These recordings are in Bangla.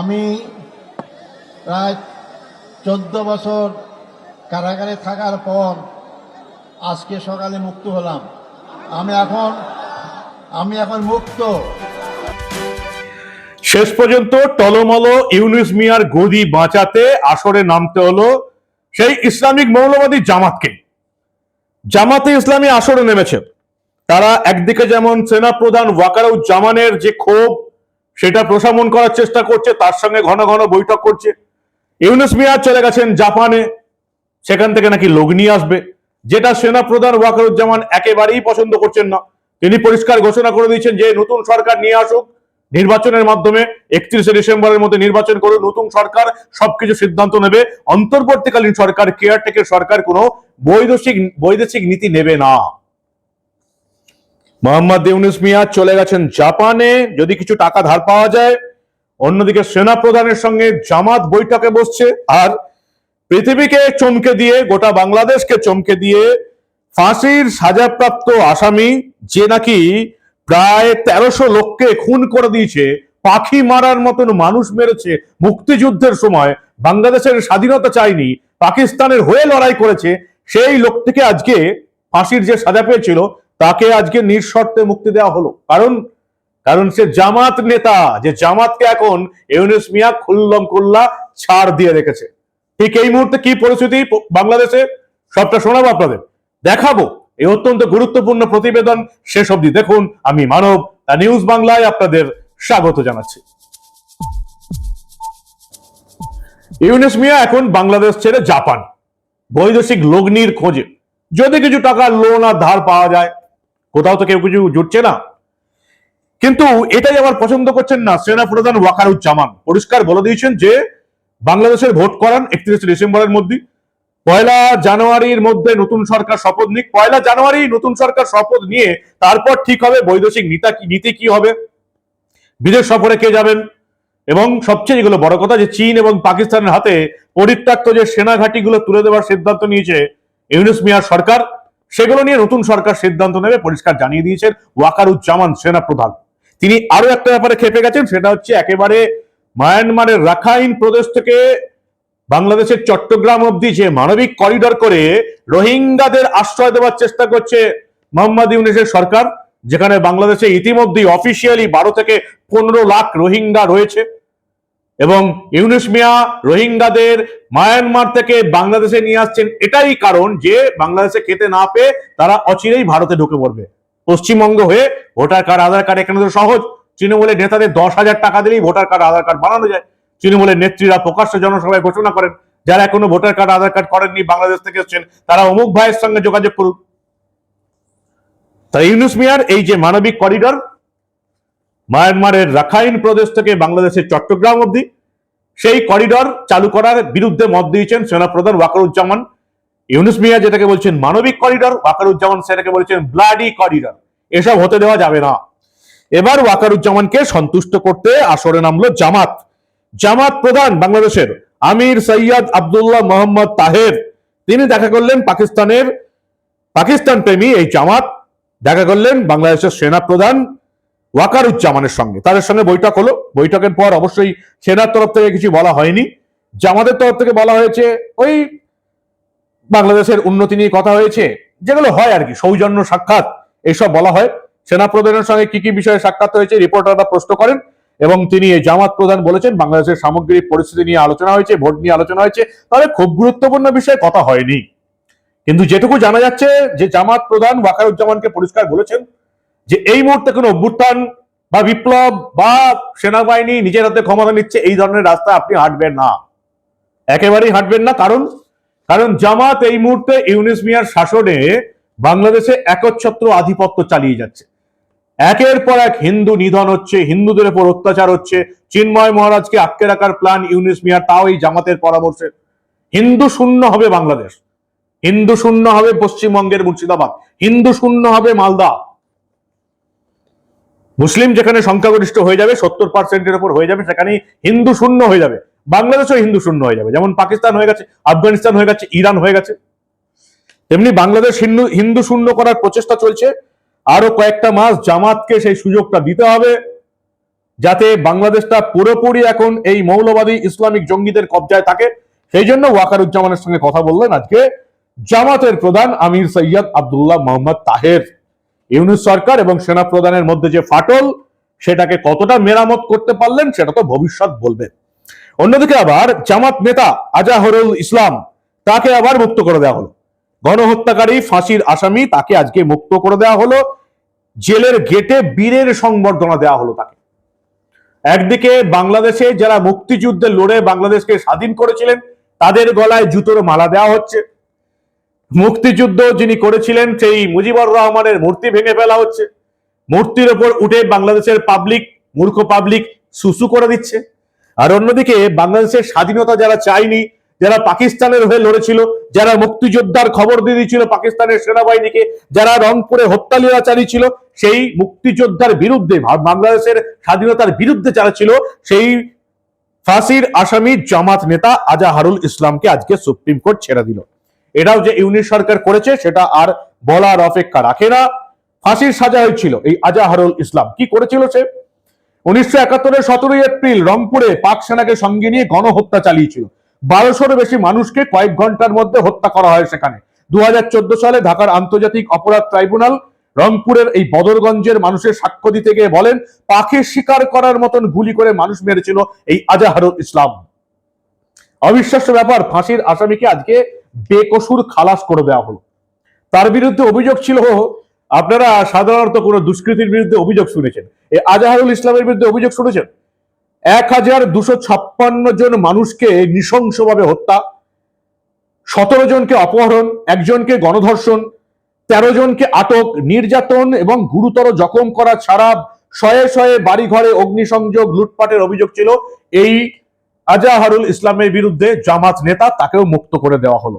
আমি প্রায় চোদ্দ বছর কারাগারে থাকার পর আজকে সকালে মুক্ত হলাম। আমি এখন আমি এখন মুক্ত। শেষ পর্যন্ত টলমল ইউনুস মিয়ার গদি বাঁচাতে আসরে নামতে হলো সেই ইসলামিক মৌলবাদী জামাতকে। জামাতে ইসলামী আসরে নেমেছে। তারা একদিকে যেমন সেনা প্রধান ওয়াকারুজ্জামানের যে ক্ষোভ, সেটা প্রশমন করার চেষ্টা করছে, তার সঙ্গে ঘন ঘন বৈঠক করছে। ইউনুস মিয়া চলে গেছেন জাপানে, সেখান থেকে নাকি লোক নিয়ে আসবে। যেটা সেনা প্রধান ওয়াকারুজ্জামান একেবারেই পছন্দ করছেন না। তিনি পরিষ্কার ঘোষণা করে দিয়েছেন যে, নতুন সরকার নিয়ে আসুক, নির্বাচনের মাধ্যমে একত্রিশে ডিসেম্বরের মধ্যে নির্বাচন করে নতুন সরকার সবকিছু সিদ্ধান্ত নেবে। অন্তর্বর্তীকালীন সরকার কেয়ারটেকের সরকার কোনো বৈদেশিক বৈদেশিক নীতি নেবে না। মোহাম্মদ ইউনুস মিয়া চলে গেছেন জাপানে। যদি কিছু টাকা ধার পাওয়া যায়, অন্যদিকে সেনা প্রধানের সঙ্গে জামাত বৈঠকে বসছে। আর পৃথিবীকে চমকে দিয়ে, গোটা বাংলাদেশকে চমকে দিয়ে ফাঁসির সাজাপ্রাপ্ত আসামি, যে নাকি প্রায় তেরোশো লোককে খুন করে দিয়েছে, পাখি মারার মতন মানুষ মেরেছে মুক্তিযুদ্ধের সময়, বাংলাদেশের স্বাধীনতা চাইনি পাকিস্তানের হয়ে লড়াই করেছে, সেই লোকটিকে আজকে ফাঁসির যে সাজা পেয়েছিল তাকে আজকে নিঃশর্তে মুক্তি দেওয়া হলো। কারণ কারণ সে জামাত নেতা, যে জামাতকে এখন ইউনুস মিয়া খুল্লম খুল্লা ছাড় দিয়ে রেখেছে। ঠিক এই মুহূর্তে কি পরিস্থিতি বাংলাদেশে? সবটা শোনাবো আপনাদের। দেখাবো। এই অত্যন্ত গুরুত্বপূর্ণ প্রতিবেদন শেষ অবধি দেখুন। আমি মানব তা নিউজ বাংলায় আপনাদের স্বাগত জানাচ্ছি। ইউনুস মিয়া এখন বাংলাদেশ ছেড়ে জাপান। বৈদেশিক লগ্নির খোঁজে। যদি কিছু টাকা লোন আর ধার পাওয়া যায় কোথাও তো কেউ কিছু জুটছে না। কিন্তু এটাই আবার পছন্দ করছেন না সেনা প্রধান ওয়াকারুজ্জামান। পরিষ্কার বলে দিয়েছেন যে, বাংলাদেশের ভোট করান একত্রিশে ডিসেম্বরের মধ্যে। পয়লা জানুয়ারির মধ্যে নতুন সরকার শপথ নিক। পয়লা জানুয়ারি নতুন সরকার শপথ নিয়ে তারপর ঠিক হবে বৈদেশিক নীতা নীতি কি হবে। বিদেশ সফরে কে যাবেন? এবং সবচেয়ে যেগুলো বড় কথা যে চীন এবং পাকিস্তানের হাতে পরিত্যক্ত যে সেনা ঘাঁটিগুলো তুলে দেওয়ার সিদ্ধান্ত নিয়েছে ইউনুস মিয়ার সরকার। সেগুলো নিয়ে নতুন সরকার সিদ্ধান্ত নেবে, পরিষ্কার জানিয়ে দিয়েছেন ওয়াকারুজ্জামান সেনা প্রধান তিনি আরও একটা ব্যাপারে খেপে গেছেন, সেটা হচ্ছে একেবারে মায়ানমারের রাখাইন প্রদেশ থেকে বাংলাদেশের চট্টগ্রাম অব্দি যে মানবিক করিডর করে রোহিঙ্গাদের আশ্রয় দেওয়ার চেষ্টা করছে মোহাম্মদ ইউনিসের সরকার, যেখানে বাংলাদেশে ইতিমধ্যেই অফিসিয়ালি বারো থেকে পনেরো লাখ রোহিঙ্গা রয়েছে। এবং ইউনুস মিয়া রোহিঙ্গাদের মায়ানমার থেকে বাংলাদেশে নিয়ে আসছেন। এটাই কারণ যে বাংলাদেশে খেতে না পেয়ে তারা অচিরেই ভারতে ঢুকে পড়বে। পশ্চিমবঙ্গ হয়ে ভোটার কার্ড, আধার কার্ড এখানে তো সহজ। তৃণমূলের নেতাদের দশ হাজার টাকা দিলেই ভোটার কার্ড, আধার কার্ড বানানো যায়। তৃণমূলের নেত্রীরা প্রকাশ্য জনসভায় ঘোষণা করেন, যারা এখনও ভোটার কার্ড, আধার কার্ড করেননি বাংলাদেশ থেকে এসেছেন, তারা অমুক ভাইয়ের সঙ্গে যোগাযোগ করুন। তাই ইউনুস মিয়ার এই যে মানবিক করিডর মায়ানমারের রাখাইন প্রদেশ থেকে বাংলাদেশের চট্টগ্রাম অবধি। সেই করিডর চালু করার বিরুদ্ধে মত দিয়েছেন সেনাপ্রধান ওয়াকারুজ্জামান। ইউনুস মিয়া যেটাকে বলছেন মানবিক করিডর, ওয়াকারুজ্জামান সেটাকে বলছেন ব্লাডি করিডর। এসব হতে দেওয়া যাবে না। এবার ওয়াকারুজ্জামানকে সন্তুষ্ট করতে আসরে নামলো জামাত। জামাত প্রধান বাংলাদেশের আমির সৈয়দ আব্দুল্লাহ মোহাম্মদ তাহের। তিনি দেখা করলেন পাকিস্তানের, পাকিস্তান প্রেমী এই জামাত। দেখা করলেন বাংলাদেশের সেনা প্রধান ওয়াকারুজ্জামানের সঙ্গে। তাদের সঙ্গে বৈঠক হলো। বৈঠকের পর অবশ্যই সেনার তরফ থেকে কিছু বলা হয়নি। জামাতের তরফ থেকে বলা হয়েছে, ওই বাংলাদেশের উন্নতি নিয়ে কথা হয়েছে, যেগুলো হয় আর কি, সৌজন্য সাক্ষাৎ এইসব বলা হয়। সেনা প্রধানের সঙ্গে কি কি বিষয়ে সাক্ষাৎ হয়েছে, রিপোর্টাররা প্রশ্ন করেন এবং তিনি এই জামাত প্রধান বলেছেন, বাংলাদেশের সামগ্রিক পরিস্থিতি নিয়ে আলোচনা হয়েছে, ভোট নিয়ে আলোচনা হয়েছে, তাহলে খুব গুরুত্বপূর্ণ বিষয়ে কথা হয়নি। কিন্তু যেটুকু জানা যাচ্ছে, যে জামাত প্রধান ওয়াকারুজ্জামানকে পরিষ্কার বলেছেন যে এই মুহূর্তে কোনো অভ্যুত্থান বা বিপ্লব বা সেনাবাহিনী নিজের হাতে ক্ষমতা নিচ্ছে, এই ধরনের রাস্তা আপনি হাঁটবেন না। একেবারেই হাঁটবেন না। কারণ কারণ জামাত এই মুহূর্তে ইউনিস মিয়ার শাসনে বাংলাদেশে একচ্ছত্র আধিপত্য চালিয়ে যাচ্ছে। একের পর এক হিন্দু নিধন হচ্ছে, হিন্দুদের উপর অত্যাচার হচ্ছে। চিন্ময় মহারাজকে আটকে রাখার প্ল্যান ইউনিস মিয়ার, তাও এই জামাতের পরামর্শে। হিন্দু শূন্য হবে বাংলাদেশ। হিন্দু শূন্য হবে পশ্চিমবঙ্গের মুর্শিদাবাদ। হিন্দু শূন্য হবে মালদা। মুসলিম যেখানে সংখ্যাগরিষ্ঠ হয়ে যাবে, সত্তর পার্সেন্টের উপর হয়ে যাবে সেখানে হিন্দু শূন্য হয়ে যাবে। বাংলাদেশও হিন্দু শূন্য হয়ে যাবে। যেমন পাকিস্তান হয়ে গেছে, আফগানিস্তান হয়ে গেছে, ইরান হয়ে গেছে। তেমনি বাংলাদেশ হিন্দু হিন্দু শূন্য করার প্রচেষ্টা চলছে। আরও কয়েকটা মাস জামাতকে সেই সুযোগটা দিতে হবে, যাতে বাংলাদেশটা পুরোপুরি এখন এই মৌলবাদী ইসলামিক জঙ্গিদের কবজায় থাকে। সেই জন্য ওয়াকারুজ্জামানের সঙ্গে কথা বললেন আজকে জামাতের প্রধান আমির সৈয়দ আব্দুল্লাহ মোহাম্মদ তাহের। ইউনুস সরকার এবং সেনা প্রধানের মধ্যে যে ফাটল, সেটাকে কতটা মেরামত করতে পারলেন, সেটা তো ভবিষ্যৎ বলবে। অন্যদিকে আবার জামাত নেতা আজাহরুল ইসলাম, তাকে আবার মুক্ত করে দেওয়া হলো। গণহত্যাকারী ফাঁসির আসামি তাকে আজকে মুক্ত করে দেওয়া হলো। জেলের গেটে বীরের সংবর্ধনা দেওয়া হলো তাকে। একদিকে বাংলাদেশে যারা মুক্তিযুদ্ধে লড়ে বাংলাদেশকে স্বাধীন করেছিলেন, তাদের গলায় জুতোর মালা দেওয়া হচ্ছে। মুক্তিযুদ্ধ যিনি করেছিলেন, সেই মুজিবুর রহমানের মূর্তি ভেঙে ফেলা হচ্ছে। মূর্তির ওপর উঠে বাংলাদেশের পাবলিক মূর্খ পাবলিক সুসু করে দিচ্ছে। আর অন্যদিকে বাংলাদেশের স্বাধীনতা যারা চায়নি, যারা পাকিস্তানের হয়ে লড়েছিল, যারা মুক্তিযোদ্ধার খবর দিয়ে দিয়েছিল পাকিস্তানের সেনাবাহিনীকে, যারা রংপুরে হত্যালীলা চালিয়েছিল, সেই মুক্তিযোদ্ধার বিরুদ্ধে, বাংলাদেশের স্বাধীনতার বিরুদ্ধে যারা ছিল, সেই ফাঁসির আসামি জামাত নেতা আজাহারুল ইসলামকে আজকে সুপ্রিম কোর্ট ছেড়ে দিল। এটাও যে ইউনিট সরকার করেছে, সেটা আর বলার অপেক্ষা রাখে না। ফাঁসির সাজা হয়েছিল এই আজাহারুল ইসলাম। কি করেছিল সে? উনিশশো একাত্তরের সতেরোই এপ্রিল রংপুরে পাক সেনাকে সঙ্গে নিয়ে গণহত্যা চালিয়েছিল। বারোশোর বেশি মানুষকে কয়েক ঘণ্টার মধ্যে হত্যা করা হয় সেখানে। দু হাজার চোদ্দ সালে ঢাকার আন্তর্জাতিক অপরাধ ট্রাইব্যুনাল রংপুরের এই বদরগঞ্জের মানুষের সাক্ষ্য দিতে গিয়ে বলেন, পাখি শিকার করার মতন গুলি করে মানুষ মেরেছিল এই আজাহারুল ইসলাম। অবিশ্বাস্য ব্যাপার, ফাঁসির আসামিকে আজকে বেকসুর খালাস করে দেওয়া হলো। তার বিরুদ্ধে অভিযোগ ছিল, আপনারা সাধারণত কোনো দুষ্কৃতির বিরুদ্ধে অভিযোগ শুনেছেন। এই আজাহারুল ইসলামের বিরুদ্ধে অভিযোগ শুনেছেন? এক হাজার দুশো ছাপ্পান্ন জন মানুষকে নৃশংসভাবে হত্যা, সতেরো জনকে অপহরণ, একজনকে গণধর্ষণ, তেরো জনকে আটক, নির্যাতন এবং গুরুতর জখম করা ছাড়া শয়ে শয়ে বাড়িঘরে অগ্নিসংযোগ লুটপাটের অভিযোগ ছিল। এই আজাহারুল ইসলামের বিরুদ্ধে জামাত নেতা তাকেও মুক্ত করে দেওয়া হলো।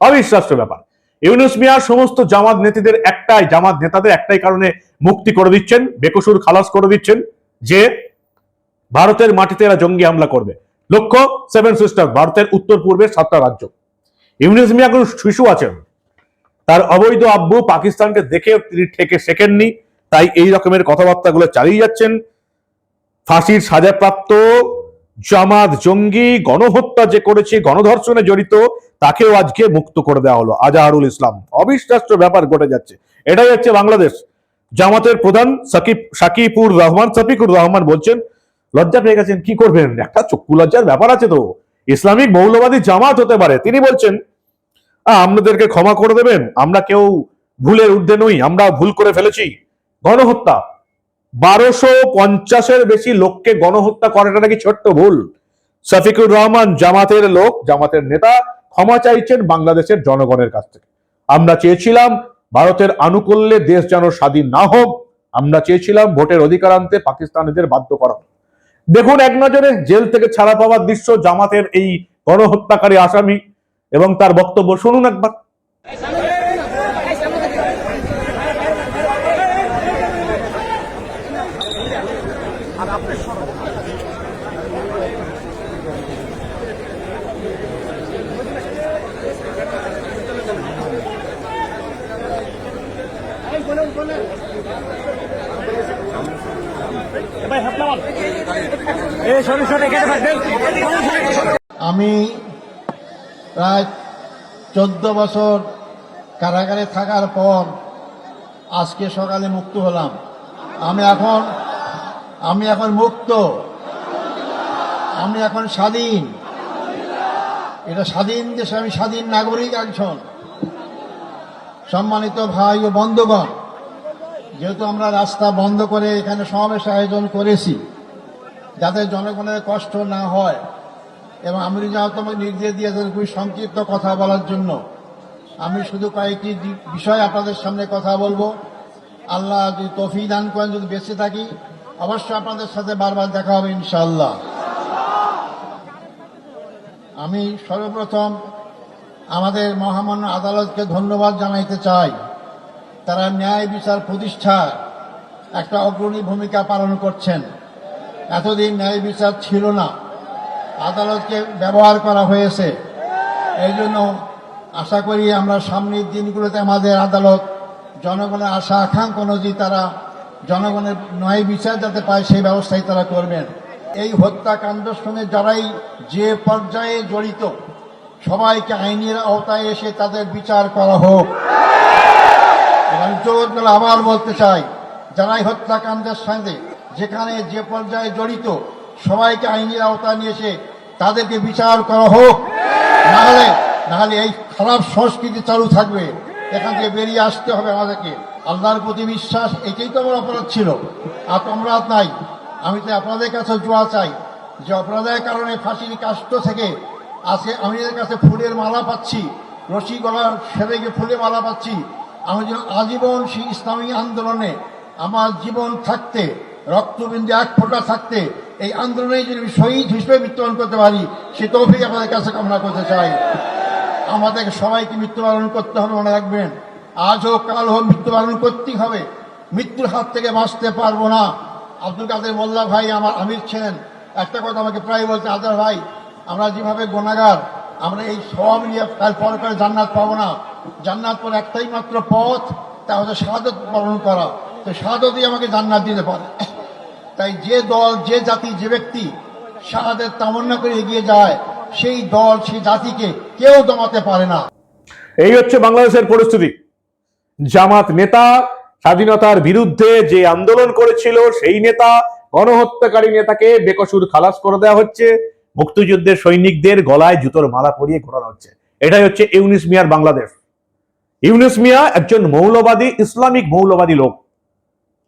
অবিশ্বাস্য ব্যাপার। ইউনুস মিয়া সমস্ত জামাত নেতাদের একটাই, জামাত নেতাদের একটাই কারণে মুক্তি করে দিচ্ছেন, বেকসুর খালাস করে দিচ্ছেন যে ভারতের মাটিতে এরা জঙ্গি হামলা করবে। লক্ষ্য সেভেন সিস্টার ভারতের উত্তর পূর্বের সাতটা রাজ্য। ইউনুস মিয়া কোনো শিশু আছেন? তার অবৈধ আব্বু পাকিস্তানকে দেখে তিনি ঠেকে শেখেননি, তাই এই রকমের কথাবার্তাগুলো চালিয়ে যাচ্ছেন। ফাঁসির সাজাপ্রাপ্ত জামাত জঙ্গি গণহত্যা যে করেছে গণধর্ষণে জড়িত তাকেও আজকে মুক্ত করে দেওয়া হলো আজাহারুল ইসলাম। অবিশ্বাস্য ব্যাপার ঘটে যাচ্ছে। এটাই হচ্ছে বাংলাদেশ। জামাতের প্রধান সাকিব সাকিবুর রহমান সাফিকুর রহমান বলছেন লজ্জা পেয়ে গেছেন কি করবেন? একটা চক্ষু লজ্জার ব্যাপার আছে তো। ইসলামিক মৌলবাদী জামাত হতে পারে। তিনি বলছেন "আহ, আমাদেরকে ক্ষমা করে দেবেন। আমরা কেউ ভুলের ঊর্ধ্বে নই। আমরা ভুল করে ফেলেছি। গণহত্যা বারোশো পঞ্চাশের বেশি লোককে গণহত্যা করাটা নাকি ছোট্ট ভুল? শফিকুর রহমান জামাতের লোক, জামাতের নেতা ক্ষমা চাইছেন বাংলাদেশের জনগণের কাছ থেকে। আমরা চেয়েছিলাম ভারতের আনুকূল্যে দেশ যেন স্বাধীন না হোক, আমরা চেয়েছিলাম ভোটের অধিকার আনতে পাকিস্তানিদের বাধ্য করা দেখুন, এক নজরে জেল থেকে ছাড়া পাওয়ার দৃশ্য জামাতের এই গণহত্যাকারী আসামি এবং তার বক্তব্য শুনুন একবার। আমি প্রায় চোদ্দ বছর কারাগারে থাকার পর আজকে সকালে মুক্ত হলাম। আমি এখন আমি এখন মুক্ত। আমি এখন স্বাধীন। এটা স্বাধীন দেশে আমি স্বাধীন নাগরিক একজন। সম্মানিত ভাই ও বন্ধুগণ, যেহেতু আমরা রাস্তা বন্ধ করে এখানে সমাবেশ আয়োজন করেছি যাতে জনগণের কষ্ট না হয়। এবং আমি যা তোমাকে নির্দেশ দিয়েছেন খুবই সংক্ষিপ্ত কথা বলার জন্য। আমি শুধু কয়েকটি বিষয় আপনাদের সামনে কথা বলব। আল্লাহ যদি তফি দান করেন, যদি বেঁচে থাকি, অবশ্যই আপনাদের সাথে বারবার দেখা হবে ইনশাল্লাহ আমি সর্বপ্রথম আমাদের মহামান্য আদালতকে ধন্যবাদ জানাইতে চাই। তারা ন্যায় বিচার প্রতিষ্ঠায় একটা অগ্রণী ভূমিকা পালন করছেন। এতদিন ন্যায় বিচার ছিল না। আদালতকে ব্যবহার করা হয়েছে। এই জন্য আশা করি আমরা সামনের দিনগুলোতে আমাদের আদালত জনগণের আশা, আকাঙ্ক্ষা অনুযায়ী তারা জনগণের ন্যায় বিচার যাতে পায়, সেই ব্যবস্থাই তারা করবেন। এই হত্যাকাণ্ডের সঙ্গে যারাই যে পর্যায়ে জড়িত, সবাইকে আইনের আওতায় এসে তাদের বিচার করা হোক। আমি আবার বলতে চাই, যারাই হত্যাকাণ্ডের সঙ্গে যেখানে যে পর্যায়ে জড়িত সবাইকে আইনের আওতা নিয়ে এসে তাদেরকে বিচার করা হোক। নাহলে নাহলে এই খারাপ সংস্কৃতি চালু থাকবে। এখান থেকে বেরিয়ে আসতে হবে আমাদেরকে। আল্লাহর প্রতি বিশ্বাস, এটাই তো আমার অপরাধ ছিল। আর তো অপরাধ নাই। আমি তো আপনাদের কাছে জোয়া চাই যে অপরাধের কারণে ফাঁসির কাষ্ট থেকে আজকে আমি এদের কাছে ফুলের মালা পাচ্ছি। রশি গলা সেরে গিয়ে ফুলের মালা পাচ্ছি। আমি যেন আজীবন সেই ইসলামী আন্দোলনে আমার জীবন থাকতে রক্তবিন্দু এক ফোঁটা থাকতে এই আন্দোলনে যদি আমি শহীদ হিসেবে মৃত্যুবরণ করতে পারি, সে তৌফিক আমাদের কাছে কামনা করতে চাই। আমাদেরকে সবাইকে মৃত্যুবরণ করতে হবে মনে রাখবেন। আজ হোক, কাল হোক, মৃত্যুবরণ করতেই হবে। মৃত্যুর হাত থেকে বাঁচতে পারব না। আব্দুল কাদের মোল্লা ভাই আমার আমির ছিলেন। একটা কথা আমাকে প্রায় বলতে, আদার ভাই, আমরা যেভাবে গোনাগার, আমরা এই সব নিয়ে কাল পরে পরে জান্নাত পাবো না। জান্নাত পর একটাই মাত্র পথ, তা হচ্ছে শাহাদত বরণ করা। তো শাহাদতই আমাকে জান্নাত দিতে পারে। তাই যে দল, যে জাতি, যে ব্যক্তি শাহাদের তামান্না করে এগিয়ে যায়, সেই দল, সেই জাতিকে কেউ দমাতে পারে না। এই হচ্ছে বাংলাদেশের পরিস্থিতি। জামাত নেতা স্বাধীনতার বিরুদ্ধে যে আন্দোলন করেছিল, সেই নেতা, গণহত্যাকারী নেতাকে বেকসুর খালাস করে দেওয়া হচ্ছে। মুক্তিযুদ্ধের সৈনিকদের গলায় জুতোর মালা পরিয়ে ঘোরানো হচ্ছে। এটাই হচ্ছে ইউনিস মিয়ার বাংলাদেশ। ইউনিস মিয়া একজন মৌলবাদী, ইসলামিক মৌলবাদী লোক।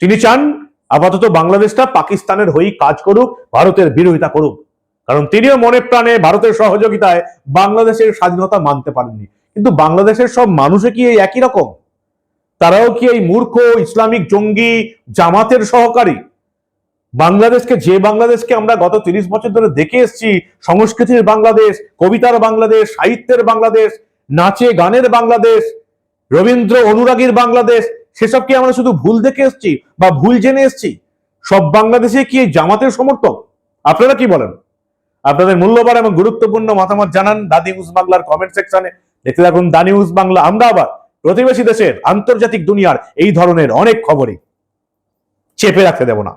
তিনি চান আপাতত বাংলাদেশটা পাকিস্তানের হয়েই কাজ করুক, ভারতের বিরোধিতা করুক। কারণ তিনিও মনে প্রাণে ভারতের সহযোগিতায় বাংলাদেশের স্বাধীনতা মানতে পারেননি। কিন্তু বাংলাদেশের সব মানুষে কি এই একই রকম? তারাও কি এই মূর্খ, ইসলামিক, জঙ্গি, জামাতের সহকারী? বাংলাদেশকে, যে বাংলাদেশকে আমরা গত তিরিশ বছর ধরে দেখে এসেছি, সংস্কৃতির বাংলাদেশ, কবিতার বাংলাদেশ, সাহিত্যের বাংলাদেশ, নাচে গানের বাংলাদেশ, রবীন্দ্র অনুরাগীর বাংলাদেশ সেসব কি আমরা শুধু ভুল দেখে এসছি বা ভুল জেনে এসছি? সব বাংলাদেশে কি জামাতের সমর্থক? আপনারা কি বলেন? আপনাদের মূল্যবান এবং গুরুত্বপূর্ণ মতামত জানান দাদি নিউজ বাংলার কমেন্ট সেকশনে দেখতে থাকুন দা নিউজ বাংলা। আমরা আবার প্রতিবেশী দেশের আন্তর্জাতিক দুনিয়ার এই ধরনের অনেক খবরই চেপে রাখতে দেব না।